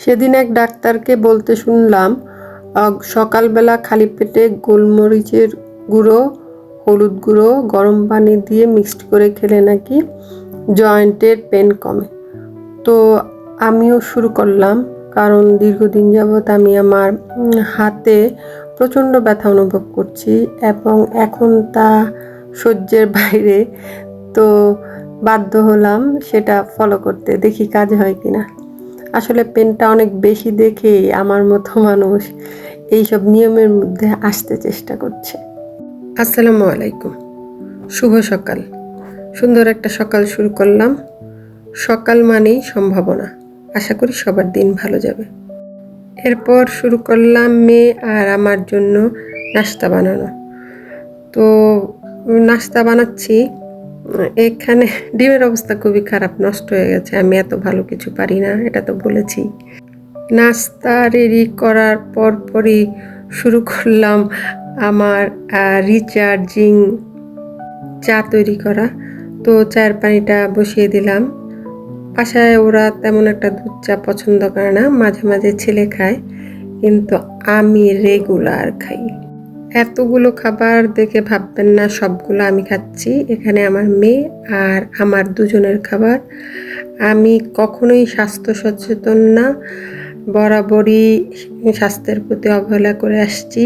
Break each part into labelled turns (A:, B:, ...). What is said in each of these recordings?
A: সেদিন এক ডাক্তারকে বলতে শুনলাম সকালবেলা খালি পেটে গোলমরিচের গুঁড়ো, হলুদ গুঁড়ো, গরম পানি দিয়ে মিক্সড করে খেলে নাকি জয়েন্টের পেন কমে। তো আমিও শুরু করলাম, কারণ দীর্ঘদিন যাবৎ আমি আমার হাতে প্রচণ্ড ব্যথা অনুভব করছি এবং এখন তা সহ্যের বাইরে। তো বাধ্য হলাম সেটা ফলো করতে, দেখি কাজ হয় কিনা। আসলে পেনটা অনেক বেশি দেখেই আমার মতো মানুষ এইসব নিয়মের মধ্যে আসতে চেষ্টা করছে। আসসালামু আলাইকুম। শুভ সকাল। সুন্দর একটা সকাল শুরু করলাম। সকাল মানেই সম্ভাবনা। আশা করি সবার দিন ভালো যাবে। এরপর শুরু করলাম মেয়ে আর আমার জন্য নাস্তা বানানো। তো নাস্তা বানাচ্ছি এখানে ডিমের অবস্থা খুবই খারাপ, নষ্ট হয়ে গেছে। আমি এত ভালো কিছু পারি না, এটা তো বলেছি। নাস্তা রেডি করার পর পরই শুরু করলাম আমার রিচার্জিং চা তৈরি করা। তো চায়ের পানিটা বসিয়ে দিলাম। বাসায় ওরা তেমন একটা দুধ চা পছন্দ করে না, মাঝে মাঝে ছেলে খায়। কিন্তু আমি রেগুলার খাই। এতগুলো খাবার দেখে ভাববেন না, সবগুলো আমি খাচ্ছি। এখানে আমার মেয়ে আর আমার দুজনের খাবার। আমি কখনোই স্বাস্থ্য সচেতন না, বরাবরই স্বাস্থ্যের প্রতি অবহেলা করে আসছি।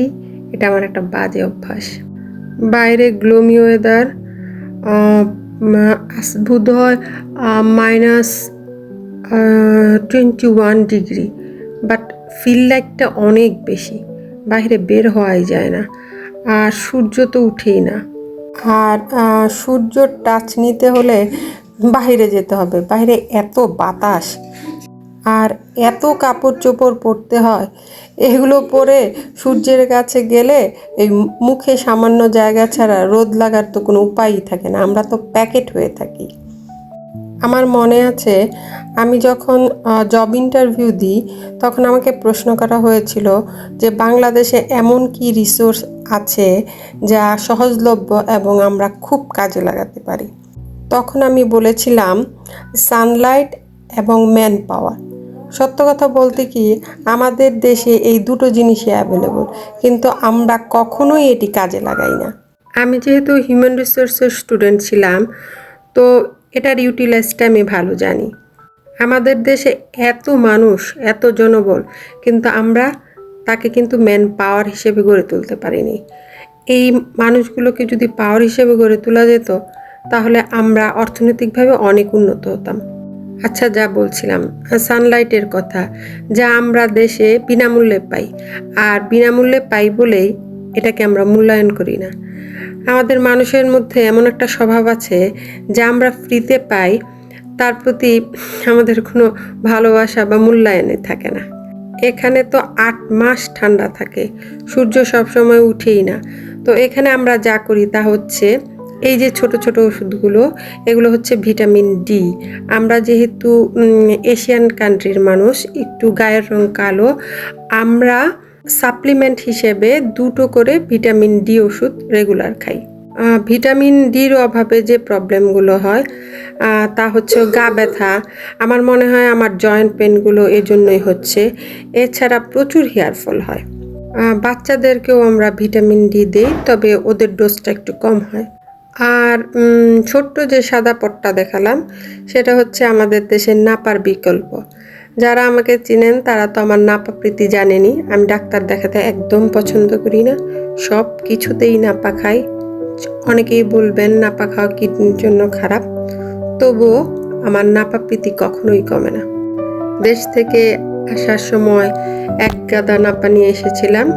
A: এটা আমার একটা বাজে অভ্যাস। বাইরে গ্লোমি ওয়েদার বোধ হয় minus twenty one degree. But feel লাইটটা অনেক বেশি। বাইরে বের হওয়াই যায় না। আর সূর্য তো উঠেই না। আর সূর্যর টাচ নিতে হলে বাইরে যেতে হবে। বাইরে এত বাতাস আর এত কাপড় চোপড় পরতে হয়। এগুলো পরে সূর্যের কাছে গেলে এই মুখে সামান্য জায়গা ছাড়া রোদ লাগার তো কোনো উপায়ই থাকে না। আমরা তো প্যাকেট হয়ে থাকি। আমার মনে আছে, আমি যখন জব ইন্টারভিউ দিই, তখন আমাকে প্রশ্ন করা হয়েছিল যে বাংলাদেশে এমন কি রিসোর্স আছে যা সহজলভ্য এবং আমরা খুব কাজে লাগাতে পারি। তখন আমি বলেছিলাম সানলাইট এবং ম্যান পাওয়ার সত্য কথা বলতে কি, আমাদের দেশে এই দুটো জিনিসই অ্যাভেলেবল কিন্তু আমরা কখনোই এটি কাজে লাগাই না। আমি যেহেতু হিউম্যান রিসোর্সের স্টুডেন্ট ছিলাম, তো এটার ইউটিলাইজটা আমি ভালো জানি। আমাদের দেশে এত মানুষ, এত জনবল, কিন্তু আমরা তাকে কিন্তু ম্যান পাওয়ার হিসেবে গড়ে তুলতে পারিনি। এই মানুষগুলোকে যদি পাওয়ার হিসেবে গড়ে তোলা যেত, তাহলে আমরা অর্থনৈতিকভাবে অনেক উন্নত হতাম। আচ্ছা যা বলছিলাম সানলাইটের কথা, যা আমরা দেশে বিনামূল্যে পাই। আর বিনামূল্যে পাই বলেই এটাকে আমরা মূল্যায়ন করি না। আমাদের মানুষের মধ্যে এমন একটা স্বভাব আছে যা আমরা ফ্রিতে পাই, তার প্রতি আমাদের কোনো ভালোবাসা বা মূল্যায়নে থাকে না। এখানে তো আট মাস ঠান্ডা থাকে, সূর্য সবসময় উঠেই না। তো এখানে আমরা যা করি তা হচ্ছে এই যে ছোট ছোট ওষুধগুলো, এগুলো হচ্ছে ভিটামিন ডি আমরা যেহেতু এশিয়ান কান্ট্রির মানুষ, একটু গায়ের রং কালো, আমরা সাপ্লিমেন্ট হিসেবে দুটো করে ভিটামিন ডি ওষুধ রেগুলার খাই। ভিটামিন ডির অভাবে যে প্রবলেমগুলো হয় তা হচ্ছে গা ব্যথা। আমার মনে হয় আমার জয়েন্ট পেনগুলো এজন্যই হচ্ছে। এছাড়া প্রচুর হেয়ার ফল হয়। বাচ্চাদেরকেও আমরা ভিটামিন ডি দিই, তবে ওদের ডোজটা একটু কম হয়। আর ছোট্ট যে সাদা পট্টা দেখালাম, সেটা হচ্ছে আমাদের দেশের নাপার বিকল্প। যারা আমাকে চিনেন, তারা তো আমার নাপা প্রীতি জানেনি। আমি ডাক্তার দেখাতে একদম পছন্দ করি না। সব কিছুতেই নাপা খাই। অনেকেই বলবেন, নাপা খাওয়া কিডনির জন্য খারাপ। তবুও আমার নাপা প্রীতি কখনোই কমে না। দেশ থেকে আসার সময় এক গাদা নাপা নিয়ে এসেছিলাম।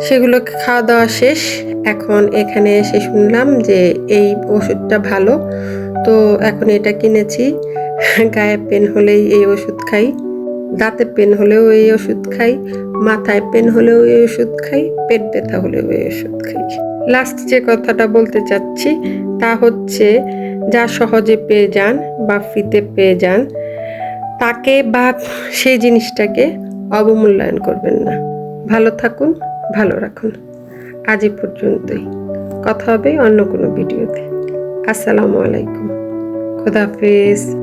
A: সেগুলো খাওয়া দাওয়া শেষ। এখন এখানে এসে শুনলাম যে এই ওষুধটা ভালো। তো এখন এটা কিনেছি। গায়ে পেন হলেই এই ওষুধ খাই, দাঁতে পেন হলেও এই ওষুধ খাই, মাথায় পেন হলেও এই ওষুধ খাই, পেট ব্যথা হলেও এই ওষুধ খাই। লাস্ট যে কথাটা বলতে চাচ্ছি তা হচ্ছে, যা সহজে পেয়ে যান বা ফ্রিতে পেয়ে যান, তাকে বা সেই জিনিসটাকে অবমূল্যায়ন করবেন না। ভালো থাকুন, ভালো রাখুন। আজ এ পর্যন্তই। কথা হবে অন্য কোনো ভিডিওতে। আসসালামু আলাইকুম। খোদাফেজ